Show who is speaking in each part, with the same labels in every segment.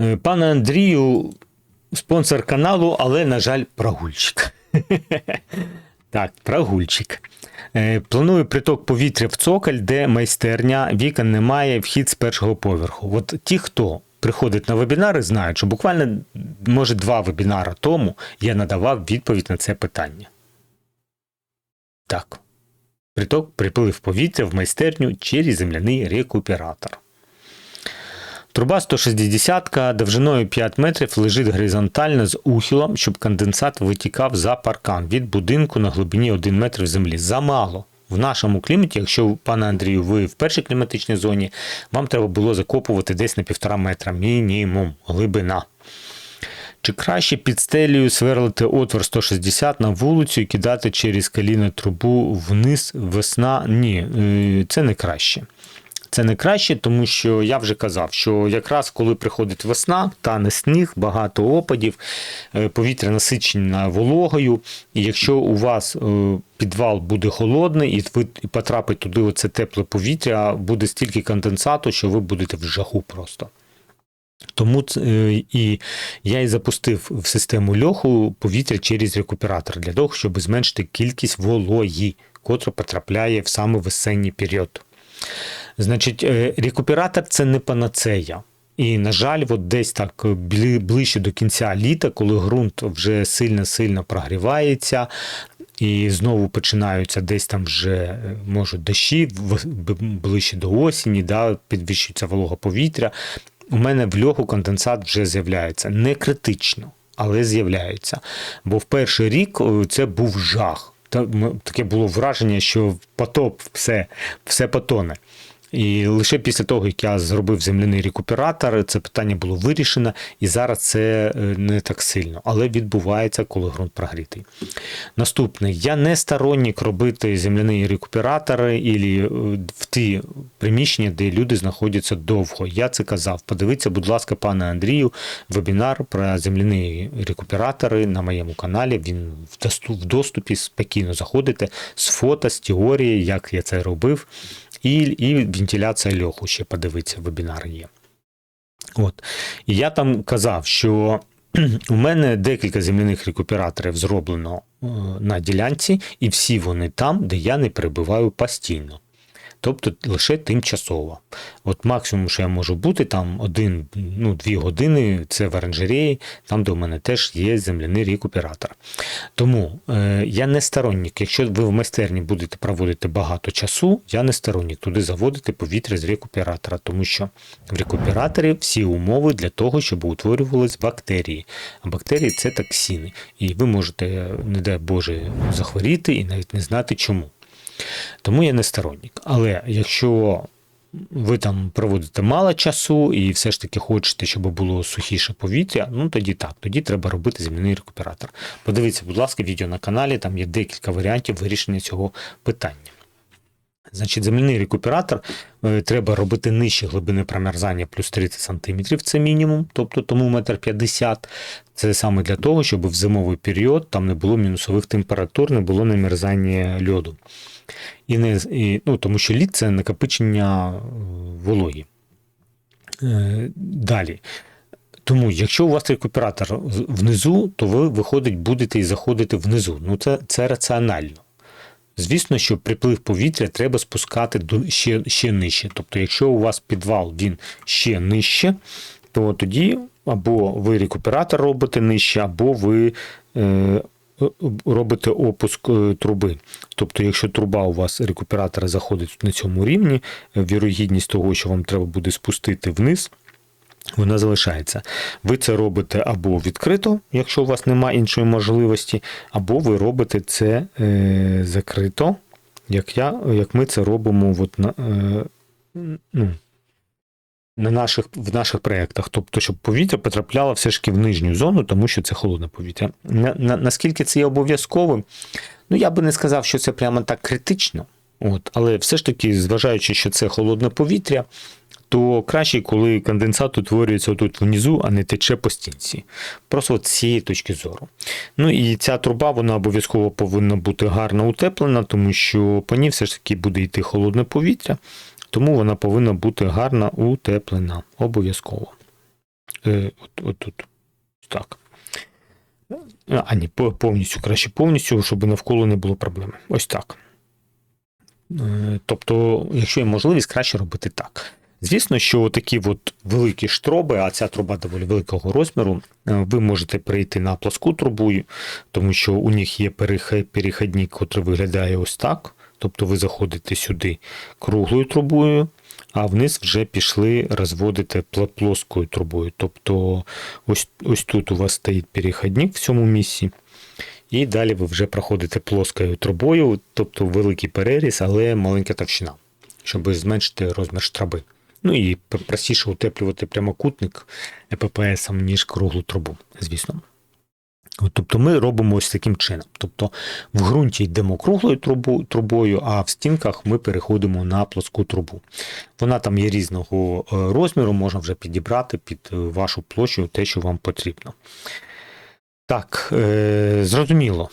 Speaker 1: Е, Пане Андрію, спонсор каналу, але, на жаль, прогульчик. Так, прогульчик. Е, Планую приток повітря в цоколь, де майстерня, вікон немає, вхід з першого поверху. От ті, хто приходить на вебінари, знають, що буквально, може, два вебінари тому я надавав відповідь на це питання. Так. Приток приплив повітря в майстерню через земляний рекуператор. Труба 160 довжиною 5 метрів лежить горизонтально з ухилом, щоб конденсат витікав за паркан від будинку на глибині 1 метр землі. Замало. В нашому кліматі, якщо, пане Андрію, ви в першій кліматичній зоні, вам треба було закопувати десь на півтора метра мінімум глибина. Чи краще під стелею сверлити отвор 160 на вулицю і кидати через коліно трубу вниз весна? Ні, е, це не краще. Це не краще, тому що я вже казав, що якраз коли приходить весна, тане сніг, багато опадів, е, повітря насичене вологою. І якщо у вас е, підвал буде холодний, і ви потрапить туди оце тепле повітря, буде стільки конденсату, що ви будете в жаху просто. Тому е, і я і запустив в систему льоху повітря через рекуператор для того, щоб зменшити кількість вологі, котра потрапляє в саме весенній період. Значить, е, рекуператор це не панацея. І, на жаль, от десь так ближче до кінця літа, коли ґрунт вже сильно-сильно прогрівається, і знову починаються десь там вже е, можуть дощі ближче до осені, да, підвищується волога повітря. У мене в льоху конденсат вже з'являється. Не критично, але з'являється. Бо в перший рік е, це був жах. Таке було враження, що потоп, все, все потоне. І лише після того, як я зробив земляний рекуператор, це питання було вирішено, і зараз це е, не так сильно, але відбувається, коли ґрунт прогрітий. Наступне, я не сторонник робити земляні рекуператори і в ті приміщення, де люди знаходяться довго. Я це казав. Подивіться, будь ласка, пане Андрію, вебінар про земляні рекуператори на моєму каналі. Він в доступі спокійно заходите з фото, з теорії, як я це робив. І, і вентиляція льоху ще подивитися, вебінар є. От. І я там казав, що у мене декілька земляних рекуператорів зроблено е, на ділянці, і всі вони там, де я не перебуваю постійно. Тобто лише тимчасово. От максимум, що я можу бути, там один, ну, дві години це в оранжереї, там, де у мене теж є земляний рекуператор. Тому е, я не сторонник. Якщо ви в майстерні будете проводити багато часу, я не сторонник туди заводити повітря з рекуператора, тому що в рекуператорі всі умови для того, щоб утворювались бактерії. А бактерії це токсини. І ви можете, не дай Боже, захворіти і навіть не знати чому. Тому я не сторонник. Але якщо ви там проводите мало часу і все ж таки хочете, щоб було сухіше повітря, ну тоді так, тоді треба робити земляний рекуператор. Подивіться, будь ласка, відео на каналі, там є декілька варіантів вирішення цього питання. Значить, земляний рекуператор е, треба робити нижче глибини промерзання плюс 30 см, це мінімум, тобто тому метр 50 Це саме для того, щоб в зимовий період там не було мінусових температур, не було намерзання льоду. І не, і, ну, тому що лід це накопичення е, вологі. Е, Далі. Тому, якщо у вас рекуператор внизу, то ви, виходить, будете і заходити внизу. Ну, це, це раціонально. Звісно, що приплив повітря треба спускати ще, ще нижче. Тобто, якщо у вас підвал він ще нижче, то тоді або ви рекуператор робите нижче, або ви е, робите опуск е, труби. Тобто, якщо труба у вас рекуператора заходить на цьому рівні, е, вірогідність того, що вам треба буде спустити вниз. Вона залишається. Ви це робите або відкрито, якщо у вас немає іншої можливості, або ви робите це е, закрито, як я, як ми це робимо от на, е, ну, на наших, в наших проєктах. Тобто, щоб повітря потрапляло все ж таки в нижню зону, тому що це холодне повітря. На, на, наскільки це є обов'язковим, ну я би не сказав, що це прямо так критично. От, але все ж таки, зважаючи, що це холодне повітря, то краще, коли конденсат утворюється тут внизу, а не тече по стінці. Просто от з цієї точки зору. Ну і ця труба вона обов'язково повинна бути гарно утеплена, тому що по ній все ж таки буде йти холодне повітря, тому вона повинна бути гарно утеплена. Обов'язково. Е, от, от тут. Так. А, ні, повністю, краще повністю, щоб навколо не було проблеми. Ось так. Е, Тобто, якщо є можливість, краще робити так. Звісно, що такі от великі штроби, а ця труба доволі великого розміру, е, ви можете перейти на плоску трубу, тому що у них є перех- перехідник, який виглядає ось так. Тобто ви заходите сюди круглою трубою, а вниз вже пішли розводити плоскою трубою. Тобто ось, ось тут у вас стоїть перехідник в цьому місці. І далі ви вже проходите плоскою трубою, тобто великий переріз, але маленька товщина, щоб зменшити розмір штраби. Ну і простіше утеплювати прямокутник ЕППС, ніж круглу трубу, звісно. Тобто ми робимо ось таким чином. Тобто в ґрунті йдемо круглою трубу, трубою, а в стінках ми переходимо на плоску трубу. Вона там є різного е, розміру, можна вже підібрати під е, вашу площу те, що вам потрібно. Так, е, зрозуміло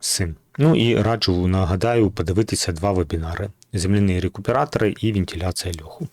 Speaker 1: цим. Ну і раджу, нагадаю, подивитися два вебінари: земляні рекуператори і вентиляція льоху.